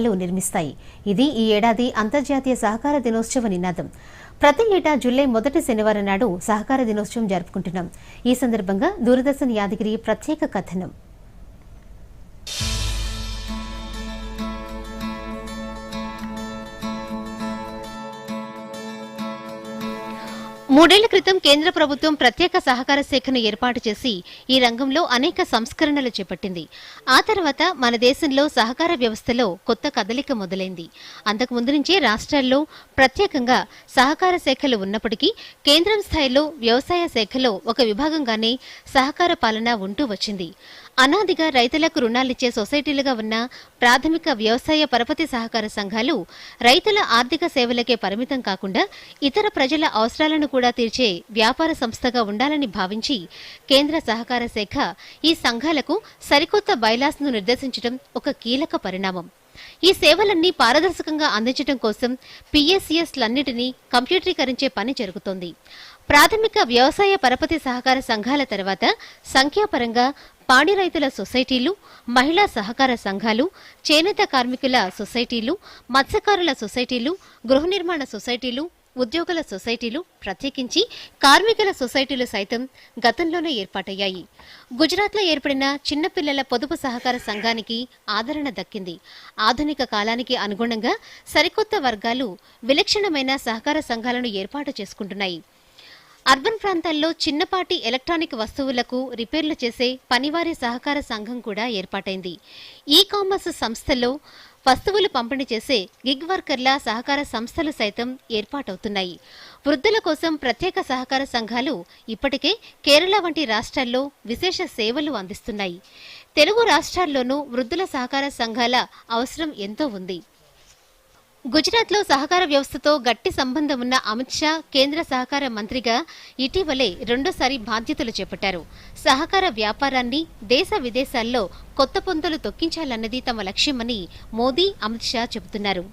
విగ్రహాలు నిర్మిస్తాయి. ఇది ఈ ఏడాది అంతర్జాతీయ సహకార దినోత్సవ నినాదం. ప్రతి ఏటా జూలై మొదటి శనివారం నాడు సహకార దినోత్సవం జరుపుకుంటున్నాం. ఈ సందర్భంగా దూరదర్శన్ యాదగిరి ప్రత్యేక కథనం. మూడేళ్ళ క్రితం కేంద్ర ప్రభుత్వం ప్రత్యేక సహకార శాఖను ఏర్పాటు చేసి ఈ రంగంలో అనేక సంస్కరణలు చేపట్టింది. ఆ తర్వాత మన దేశంలో సహకార వ్యవస్థలో కొత్త కదలిక మొదలైంది. అంతకు ముందు నుంచే రాష్ట్రాల్లో ప్రత్యేకంగా సహకార శాఖలు ఉన్నప్పటికీ కేంద్రం స్థాయిలో వ్యవసాయ శాఖలో ఒక విభాగంగానే సహకార పాలన ఉంటూ వచ్చింది. అనాదిగా రైతులకు రుణాలిచ్చే సొసైటీలుగా ఉన్న ప్రాథమిక వ్యవసాయ పరపతి సహకార సంఘాలు రైతుల ఆర్థిక సేవలకే పరిమితం కాకుండా ఇతర ప్రజల అవసరాలను కూడా తీర్చే వ్యాపార సంస్థగా ఉండాలని భావించి కేంద్ర సహకార శాఖ ఈ సంఘాలకు సరికొత్త బైలాస్ను నిర్దేశించడం ఒక కీలక పరిణామం. ఈ సేవలన్నీ పారదర్శకంగా అందించడం కోసం పిఎస్సిఎస్లన్నిటినీ కంప్యూటరీకరించే పని జరుగుతోంది. ప్రాథమిక వ్యవసాయ పరపతి సహకార సంఘాల తర్వాత సంఖ్యాపరంగా పాడి రైతుల సొసైటీలు మహిళా సహకార సంఘాలు చేనేత కార్మికుల సొసైటీలు మత్స్యకారుల సొసైటీలు గృహ నిర్మాణ సొసైటీలు ఉద్యోగుల సొసైటీలు ప్రత్యేకించి కార్మికుల సొసైటీలు సైతం గతంలోనే ఏర్పాటయ్యాయి. గుజరాత్లో ఏర్పడిన చిన్నపిల్లల పొదుపు సహకార సంఘానికి ఆదరణ దక్కింది. ఆధునిక కాలానికి అనుగుణంగా సరికొత్త వర్గాలు విలక్షణమైన సహకార సంఘాలను ఏర్పాటు చేసుకుంటున్నాయి. అర్బన్ ప్రాంతాల్లో చిన్నపాటి ఎలక్ట్రానిక్ వస్తువులకు రిపేర్లు చేసే పనివారి సహకార సంఘం కూడా ఏర్పాటైంది. ఈ కామర్స్ సంస్థల్లో వస్తువులు పంపిణీ చేసే గిగ్ వర్కర్ల సహకార సంస్థలు సైతం ఏర్పాటవుతున్నాయి. వృద్ధుల కోసం ప్రత్యేక సహకార సంఘాలు ఇప్పటికే కేరళ వంటి రాష్ట్రాల్లో విశేష సేవలు అందిస్తున్నాయి. తెలుగు రాష్ట్రాల్లోనూ వృద్ధుల సహకార సంఘాల అవసరం ఎంతో ఉంది. గుజరాత్లో సహకార వ్యవస్థతో గట్టి సంబంధం ఉన్న అమిత్ షా కేంద్ర సహకార మంత్రిగా ఇటీవలే రెండోసారి బాధ్యతలు చేపట్టారు. సహకార వ్యాపారాన్ని దేశ విదేశాల్లో కొత్త పొంతలు తొక్కించాలన్నది తమ లక్ష్యమని మోదీ అమిత్ షా చెబుతున్నారు.